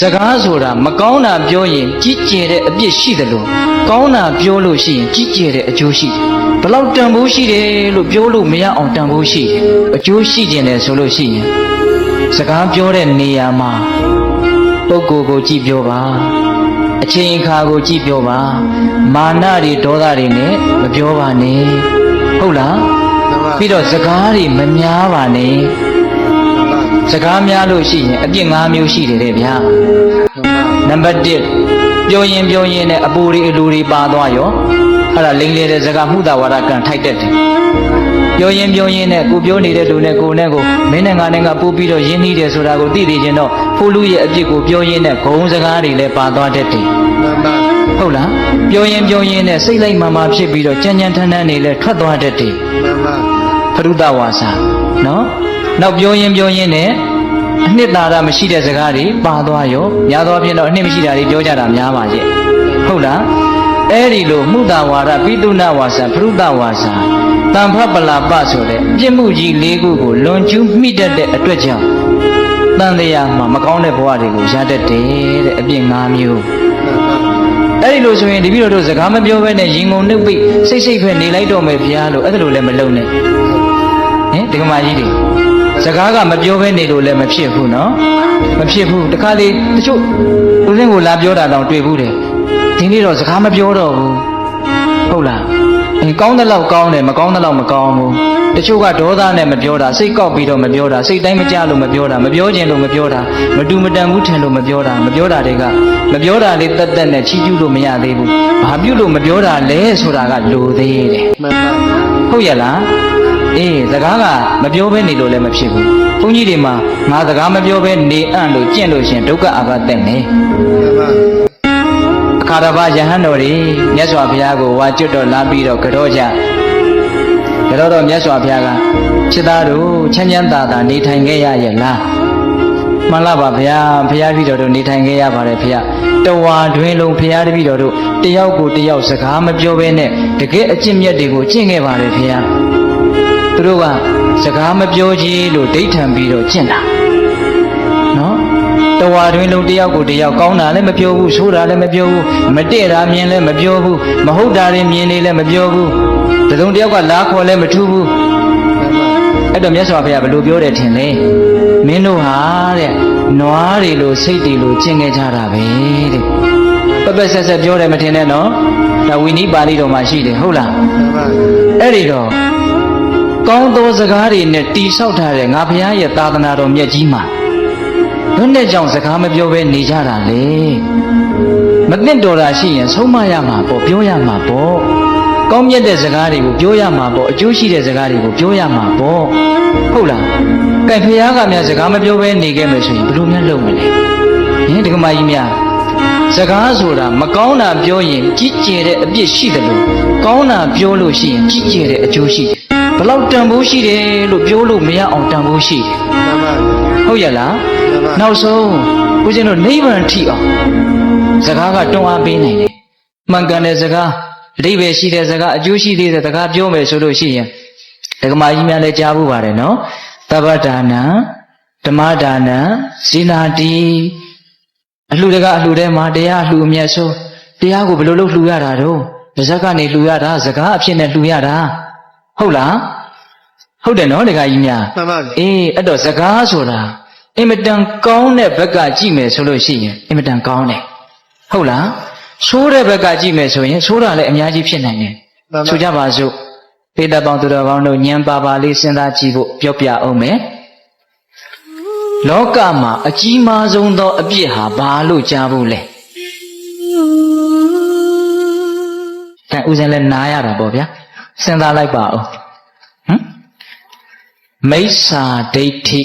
စကားဆိုတာမကောင်းတာပြောရင်ကြီးကျယ်တဲ့အပြစ်ရှိတယ်လို့ကောင်းတာပြောလို့ရှိရင်ကြီးကျယ်တဲ့အကျိုးရှိတယ်ဘလောက်တန်ဖိုးရှိတယ်လို့ပြောလို့မရအောင်တန်ဖိုးရှိတယ်အကျိုးရှိကျင်တယ်ဆိုလို့ရှိရင်စကားပြောတဲ့နေရာမှာပုဂ္ဂိုလ်ကိုကြည့်ပြောပါအချိန်အခါကိုကြည့်ပြောပါမာနတွေဒေါသတွေနဲ့မပြောပါနဲ့ဟုတ်လားပြီးတော့စကားတွေမများပါနဲ့ စကားများလို့ရှိရင်အပြစ်၅မျိုးရှိတယ်တဲ့ဗျာနံပါတ်1ပြောရင်ပြောရင်နဲ့အပူတွေအလူတွေပါသွားရောအဲ့ဒါလိမ့်လေတဲ့ဇကမှုတာဝါဒကံထိုက်တတ်တယ်ပြောရင်ပြောရင်နဲ့ကိုပြောနေတဲ့လူနဲ့ကိုနဲ့ကိုမင်းနဲ့ငါနဲ့ကပို့ပြီးတော့ရင်းနှီးတယ်ဆိုတာကိုသိသိချင်းတော့ဖိုးလူရဲ့အပြစ်ကိုပြောရင်နဲ့ဂုံစကားတွေလည်းပါသွားတတ်တယ်ဟုတ်လားပြောရင်ပြောရင်နဲ့စိတ်လိုက်မှမှဖြစ်ပြီးတော့ကြမ်းကြမ်းထမ်းထမ်းနေလဲထွက်သွားတတ်တယ်ဖရုဒဝါစာနော် နောက်ပြောရင်ပြောရင်နဲ့အနှစ်သာရမရှိတဲ့စကားတွေပါသွားရောများသောအားဖြင့်တော့အနှစ်မရှိတာတွေပြောကြတာများပါရဲ့ဟုတ်လားအဲ့ဒီလိုမှုတာဝါဒပိတုဏဝါစာဖရုဒဝါစာတံဖပလာပဆိုတဲ့ပြစ်မှုကြီး၄ခုကိုလွန်ကျူးမိတတ်တဲ့အတွက်ကြောင့်တန်တရားမှာမကောင်းတဲ့ဘဝတွေကိုရတတ်တယ်တဲ့အပြစ်၅မျိုးအဲ့ဒီလိုဆိုရင်ဒီပြီးတော့စကားမပြောဘဲနဲ့ရင်ကုန်နှုတ်ပိတ်စိတ်စိတ်ပဲနေလိုက်တော့မယ်ဗျာလို့အဲ့ဒါလိုလည်းမလုပ်နဲ့ဟင်ဒီကမာကြီးတွေ စကားကမပြောဘဲနေလို့လည်းမဖြစ်ဘူးနော်မဖြစ်ဘူးတခါလေတချို့လူလင်းကိုလာပြောတာတောင်တွေ့ဘူးတယ်ဒီနေ့တော့စကားမပြောတော့ဘူးဟုတ်လားအဲကောင်းတဲ့လောက်ကောင်းတယ်မကောင်းတဲ့လောက်မကောင်းဘူးတချို့ကဒေါသနဲ့မပြောတာစိတ်ကောက်ပြီးတော့မပြောတာစိတ်တိုင်းမကြလို့မပြောတာမပြောခြင်းလို့မပြောတာမတူမတန်ဘူးထင်လို့မပြောတာမပြောတာတွေကမပြောတာလေးတက်တက်နဲ့ချီးကျူးလို့မရသေးဘူးဘာပြုလို့မပြောတာလဲဆိုတာကလိုသေးတယ်ဟုတ်ရလား အေးစကားကမပြောဘဲနေလို့လည်းမဖြစ်ဘူးဘုန်းကြီးတွေမှာငါစကားမပြောဘဲနေအံ့လို့ကျင့်လို့ရှင်ဒုက္ခအာဘတက်နေအခါတစ်ပါးယဟန်တော်တွေမြတ်စွာဘုရားကိုဝါကျွတ်တော်လာပြီးတော့ကြောကြကြောတော့မြတ်စွာဘုရားကခြေသားတို့ချမ်းချမ်းသာသာနေထိုင်ခဲ့ရရဲ့လားမှန်လားပါဘုရားဘုရားပြီးတော်တို့နေထိုင်ခဲ့ရပါတယ်ဘုရားတဝါတွင်လုံးဘုရားတပည့်တော်တို့တယောက်ကိုတယောက်စကားမပြောဘဲနဲ့တကယ်အကျင့်မြတ်တွေကိုကျင့်ခဲ့ပါတယ်ဘုရား သူတို့ကစကားမပြောကြီးလို့ဒိဋ္ဌံပြီးတော့ကျင့်တာနော်တဝါတွင်လုံးတယောက်ကိုတယောက်ကောင်းတာလည်းမပြောဘူးဆိုးတာလည်းမပြောဘူးမတည့်တာမြင်လည်းမပြောဘူးမဟုတ်တာတွေမြင်နေလည်းမပြောဘူးတစုံတယောက်ကလာခေါ်လည်းမထူးဘူးအဲ့တော့မြတ်စွာဘုရားဘယ်လိုပြောတယ်ထင်လဲမင်းတို့ဟာတဲ့နွားတွေလိုစိတ်တွေလိုကျင့်ခဲ့ကြတာပဲတဲ့ပပဆက်ဆက်ပြောတယ်မထင်နဲ့နော်ဒါဝိနည်းပါဠိတော်မှာရှိတယ်ဟုတ်လားအဲ့ဒီတော့ ကောင်းသောစကားတွေနဲ့တိဆောက်ထားတဲ့ငါဘုရားရဲ့သာသနာတော်မြတ်ကြီးမှာဘယ်နဲ့ကြောင့်စကားမပြောဘဲနေကြတာလဲမသိတော်တာရှိရင်ဆုံးမရမှာပေါ့ပြောရမှာပေါ့ကောင်းမြတ်တဲ့စကားတွေကိုပြောရမှာပေါ့အကျိုးရှိတဲ့စကားတွေကိုပြောရမှာပေါ့ဟုတ်လားကဲဘုရားကများစကားမပြောဘဲနေခဲ့မယ်ဆိုရင်ဘယ်လိုများလုပ်မလဲဟင်ဒီကမကြီးများစကားဆိုတာမကောင်းတာပြောရင်ကြီးကျယ်တဲ့အပြစ်ရှိတယ်လို့ကောင်းတာပြောလို့ရှိရင်ကြီးကျယ်တဲ့အကျိုးရှိတယ် ဘလောက်တန်ဖိုးရှိတယ်လို့ပြောလို့မရအောင်တန်ဖိုးရှိတယ်ဟုတ်ရဲ့လားနောက်ဆုံးဦးဇင်းတို့နိဗ္ဗာန်ထိအောင်စကားကတွန်းအားပေးနိုင်တယ်မှန်ကန်တဲ့စကားအဓိပ္ပာယ်ရှိတဲ့စကားအကျိုးရှိသေးတဲ့စကားပြောမယ်ဆိုလို့ရှိရင်ဒကမာကြီးများလည်းကြားဖို့ပါတယ်နော်သဗ္ဗဒါနံဓမ္မဒါနံဇိနာတိအလှူတကအလှူထဲမှာတရားအလှူအမြတ်ဆုံးတရားကိုဘယ်လိုလုပ်လှူရတာတော့ပါဇက်ကနေလှူရတာစကားအဖြစ်နဲ့လှူရတာ ဟုတ်လားဟုတ်တယ်နော်ဒကာကြီးများမှန်ပါဗျာအေးအဲ့တော့စကားဆိုတာအင်မတန်ကောင်းတဲ့ဘက်ကကြည့်မယ်ဆိုလို့ရှိရင်အင်မတန်ကောင်းတယ်ဟုတ်လားဆိုးတဲ့ဘက်ကကြည့်မယ်ဆိုရင်ဆိုးတာလည်းအများကြီးဖြစ်နိုင်တယ်မှန်ပါဆိုကြပါစို့ပေတပေါင်းသူတော်ကောင်းတို့ဉာဏ်ပါပါလေးစဉ်းစားကြည့်ဖို့ပြောပြအောင်မယ်လောကမှာအကြီးမားဆုံးသောအပြစ်ဟာဘာလို့ကြားဘူးလဲအဲဥစဉ်လည်းနားရတာပေါ့ဗျာ စဉ်းစားလိုက်ပါဦးဟမ်မိစ္ဆာဒိဋ္ဌိ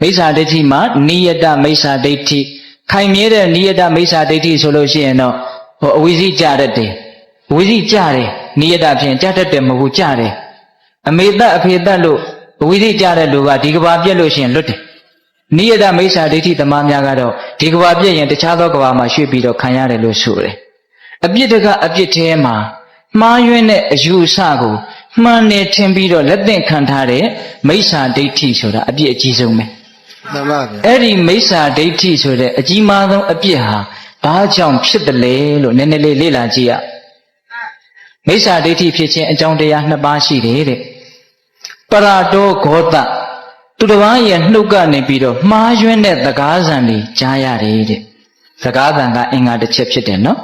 မိစ္ဆာဒိဋ္ဌိမှာနိယတမိစ္ဆာဒိဋ္ဌိခိုင်မြဲတဲ့နိယတမိစ္ဆာဒိဋ္ဌိဆိုလို့ရှိရင်တော့ဟိုအဝိဇ္ဇိကြတတ်တယ်ဝိဇ္ဇိကြတယ်နိယတဖြင့်ကြတတ်တယ်မဟုတ်ဘူးကြတယ်အမေတ္တအဖေတ္တလို့ဝိဇ္ဇိကြတဲ့လူကဒီကဘာပြက်လို့ရှိရင်လွတ်တယ်နိယတမိစ္ဆာဒိဋ္ဌိသမားများကတော့ဒီကဘာပြက်ရင်တခြားသောကဘာမှာရွှေ့ပြီးတော့ခံရတယ်လို့ဆိုတယ်အပြစ်တကအပြစ်ထဲမှာ မှားယွင်းတဲ့အယူအဆကိုမှန်နေထင်ပြီးတော့လက်သင့်ခံထားတဲ့မိစ္ဆာဒိဋ္ဌိဆိုတာအပြစ်အကြီးဆုံးပဲမှန်ပါဗျာအဲ့ဒီမိစ္ဆာဒိဋ္ဌိဆိုတဲ့အကြီးမားဆုံးအပြစ်ဟာဘာကြောင့်ဖြစ်တယ်လဲလို့နည်းနည်းလေးလေ့လာကြည့်ရမိစ္ဆာဒိဋ္ဌိဖြစ်ခြင်းအကြောင်းတရားနှစ်ပါးရှိတယ်တဲ့ပရတောဂောတသူတစ်ပါးရဲ့နှုတ်ကနေပြီးတော့မှားယွင်းတဲ့သကားဆံတွေကြားရတယ်တဲ့သကားဆံကအင်္ဂါတစ်ချက်ဖြစ်တယ်နော်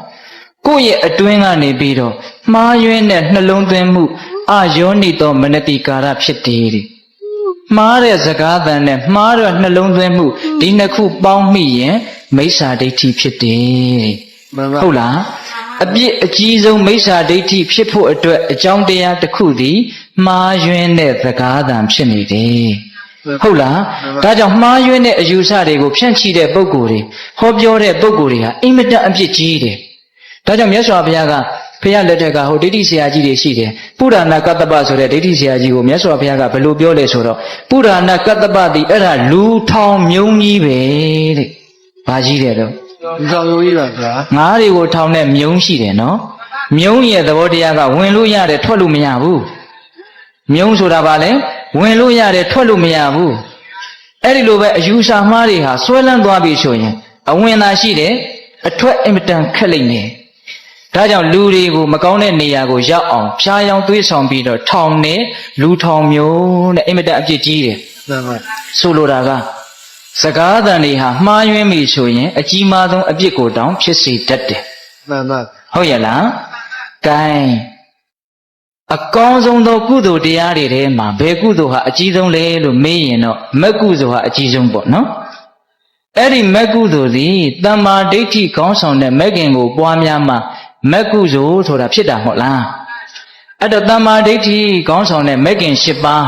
ကိုယ့်ရဲ့အတွင်းကနေပြီးတော့မှားယွင်းတဲ့နှလုံးသွင်းမှုအာယောနိသောမနတိကာရဖြစ်တယ်တဲ့မှားတဲ့စကားသံနဲ့မှားတဲ့နှလုံးသွင်းမှုဒီနှစ်ခုပေါင်းမိရင်မိစ္ဆာဒိဋ္ဌိဖြစ်တယ်မှန်ပါဟုတ်လားအပြစ်အကြီးဆုံးမိစ္ဆာဒိဋ္ဌိဖြစ်ဖို့အတွက်အကြောင်းတရားတစ်ခုသည်မှားယွင်းတဲ့စကားသံဖြစ်နေတယ်ဟုတ်လားဒါကြောင့်မှားယွင်းတဲ့အယူဆတွေကိုဖြန့်ချိတဲ့ပုံကိုယ်တွေဟောပြောတဲ့ပုံကိုယ်တွေဟာအင်မတန်အပြစ်ကြီးတယ် ဒါကြောင့်မြတ်စွာဘုရားကဖះလက်ထက်ကဟိုဒိဋ္ဌိဆရာကြီးတွေရှိတယ်ပုရဏကတ္တပဆိုတဲ့ဒိဋ္ဌိဆရာကြီးကိုမြတ်စွာဘုရားကဘယ်လိုပြောလဲဆိုတော့ပုရဏကတ္တပတိအဲ့ဒါလူထောင်မြုံကြီးပဲတဲ့ဘာကြီးတယ်တော့ဒီဆောင်ယုံကြီးပါဗျာငါးတွေကိုထောင်တဲ့မြုံရှိတယ်နော်မြုံရဲ့သဘောတရားကဝင်လို့ရတယ်ထွက်လို့မရဘူးမြုံဆိုတာဘာလဲဝင်လို့ရတယ်ထွက်လို့မရဘူးအဲ့ဒီလိုပဲအယူဆမှားတွေဟာဆွဲလန်းသွားပြီဆိုရင်အဝင်သာရှိတယ်အထွက်အင်မတန်ခက်လိမ့်မယ် ဒါကြောင့်လူတွေကိုမကောင်းတဲ့နေရာကိုရောက်အောင်ဖြားယောင်းသွေးဆောင်ပြီးတော့ထောင်နဲ့လူထောင်မျိုးနဲ့အင်မတန်အပြစ်ကြီးတယ်မှန်ပါဆိုလိုတာကစကားသံတွေဟာမှားယွင်းပြီဆိုရင် အကြီးမားဆုံးအပြစ်ကိုတောင်ဖြစ်စေတတ်တယ်မှန်ပါဟုတ်ရဲ့လား။ gain အကောင်းဆုံးသောကုသိုလ်တရားတွေထဲမှာဘယ်ကုသိုလ်ဟာအကြီးဆုံးလဲလို့မေးရင်တော့မက်ကုသိုလ်ဟာအကြီးဆုံးပေါ့နော်။အဲ့ဒီမက်ကုသိုလ်သည်တမ္မာဒိဋ္ဌိကောင်းဆောင်တဲ့မက်ခင်ကိုပွားများမှ မက်ကုသိုလ်ဆိုတာဖြစ်တာမဟုတ်လား။အဲ့တော့တမ္မာဒိဋ္ဌိကောင်းဆောင်တဲ့မက်ခင်၈ပါး